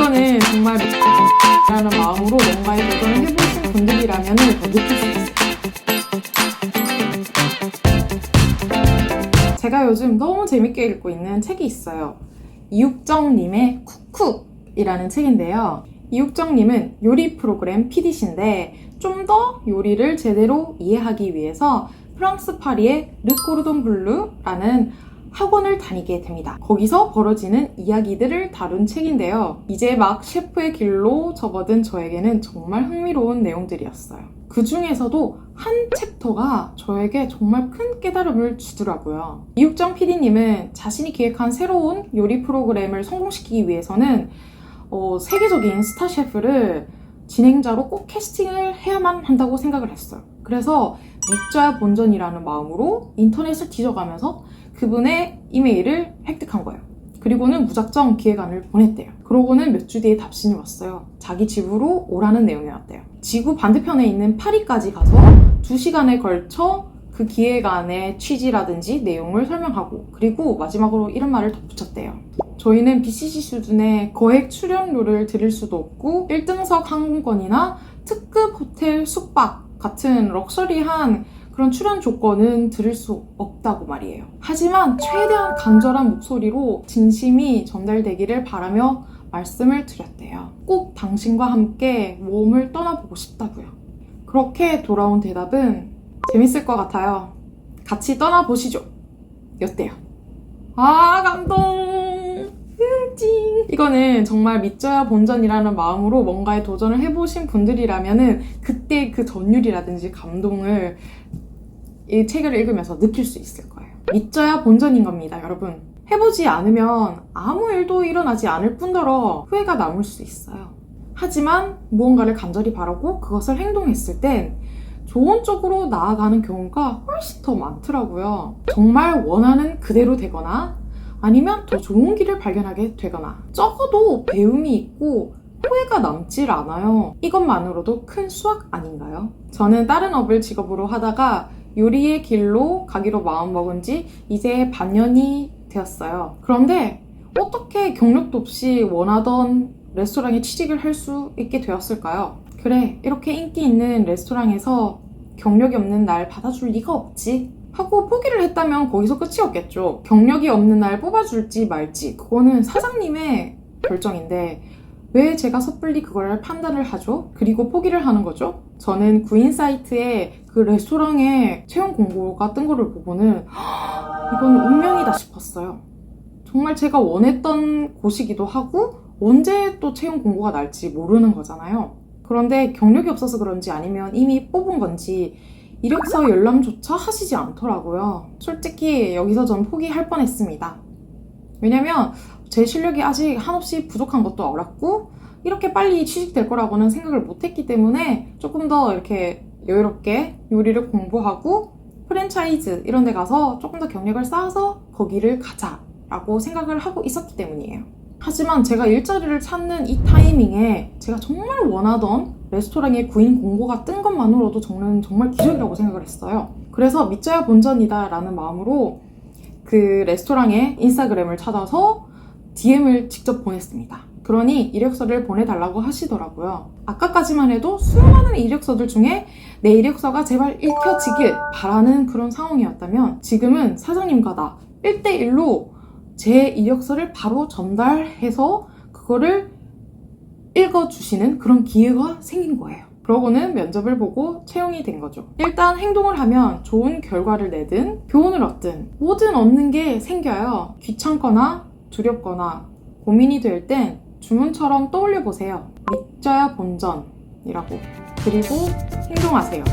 이거는 정말 라는 마음으로 뭔가에 도전을 해보신 분들이라면 더 느낄 수 있어요. 제가 요즘 너무 재밌게 읽고 있는 책이 있어요. 이육정님의 쿡쿡이라는 책인데요. 이육정님은 요리 프로그램 PD신데 좀 더 요리를 제대로 이해하기 위해서 프랑스 파리의 르코르돈 블루라는 학원을 다니게 됩니다. 거기서 벌어지는 이야기들을 다룬 책인데요. 이제 막 셰프의 길로 접어든 저에게는 정말 흥미로운 내용들이었어요. 그 중에서도 한 챕터가 저에게 정말 큰 깨달음을 주더라고요. 이육정 PD님은 자신이 기획한 새로운 요리 프로그램을 성공시키기 위해서는 어, 세계적인 스타 셰프를 진행자로 꼭 캐스팅을 해야만 한다고 생각을 했어요. 그래서 믿져야 본전이라는 마음으로 인터넷을 뒤져가면서 그분의 이메일을 획득한 거예요. 그리고는 무작정 기획안을 보냈대요. 그러고는 몇 주 뒤에 답신이 왔어요. 자기 집으로 오라는 내용이었대요. 지구 반대편에 있는 파리까지 가서 2시간에 걸쳐 그 기획안의 취지라든지 내용을 설명하고 그리고 마지막으로 이런 말을 덧붙였대요. 저희는 BCC 수준의 거액 출연료를 드릴 수도 없고 1등석 항공권이나 특급 호텔 숙박 같은 럭셔리한 그런 출연 조건은 들을 수 없다고 말이에요. 하지만 최대한 간절한 목소리로 진심이 전달되기를 바라며 말씀을 드렸대요. 꼭 당신과 함께 모험을 떠나보고 싶다고요. 그렇게 돌아온 대답은 재밌을 것 같아요. 같이 떠나보시죠. 였대요. 아, 감동! 으, 찡! 이거는 정말 믿져야 본전이라는 마음으로 뭔가에 도전을 해보신 분들이라면은 그때 그 전율이라든지 감동을 이 책을 읽으면서 느낄 수 있을 거예요. 믿져야 본전인 겁니다, 여러분. 해보지 않으면 아무 일도 일어나지 않을 뿐더러 후회가 남을 수 있어요. 하지만 무언가를 간절히 바라고 그것을 행동했을 땐 좋은 쪽으로 나아가는 경우가 훨씬 더 많더라고요. 정말 원하는 그대로 되거나 아니면 더 좋은 길을 발견하게 되거나 적어도 배움이 있고 후회가 남질 않아요. 이것만으로도 큰 수학 아닌가요? 저는 다른 업을 직업으로 하다가 요리의 길로 가기로 마음먹은 지 이제 반년이 되었어요. 그런데 어떻게 경력도 없이 원하던 레스토랑에 취직을 할 수 있게 되었을까요? 그래, 이렇게 인기 있는 레스토랑에서 경력이 없는 날 받아줄 리가 없지. 하고 포기를 했다면 거기서 끝이었겠죠. 경력이 없는 날 뽑아줄지 말지. 그거는 사장님의 결정인데, 왜 제가 섣불리 그걸 판단을 하죠? 그리고 포기를 하는 거죠? 저는 구인 사이트에 그 레스토랑에 채용 공고가 뜬 거를 보고는 이건 운명이다 싶었어요. 정말 제가 원했던 곳이기도 하고 언제 또 채용 공고가 날지 모르는 거잖아요. 그런데 경력이 없어서 그런지 아니면 이미 뽑은 건지 이력서 열람조차 하시지 않더라고요. 솔직히 여기서 전 포기할 뻔했습니다. 왜냐면 제 실력이 아직 한없이 부족한 것도 알았고 이렇게 빨리 취직될 거라고는 생각을 못했기 때문에 조금 더 이렇게 여유롭게 요리를 공부하고 프랜차이즈 이런 데 가서 조금 더 경력을 쌓아서 거기를 가자 라고 생각을 하고 있었기 때문이에요. 하지만 제가 일자리를 찾는 이 타이밍에 제가 정말 원하던 레스토랑에 구인 공고가 뜬 것만으로도 저는 정말 기적이라고 생각을 했어요. 그래서 믿져야 본전이다 라는 마음으로 그 레스토랑의 인스타그램을 찾아서 DM을 직접 보냈습니다. 그러니 이력서를 보내달라고 하시더라고요. 아까까지만 해도 수많은 이력서들 중에 내 이력서가 제발 읽혀지길 바라는 그런 상황이었다면 지금은 사장님과 나 1대1로 제 이력서를 바로 전달해서 그거를 읽어주시는 그런 기회가 생긴 거예요. 그러고는 면접을 보고 채용이 된 거죠. 일단 행동을 하면 좋은 결과를 내든 교훈을 얻든 뭐든 얻는 게 생겨요. 귀찮거나 두렵거나 고민이 될 땐 주문처럼 떠올려 보세요. 믿져야 본전이라고. 그리고 행동하세요.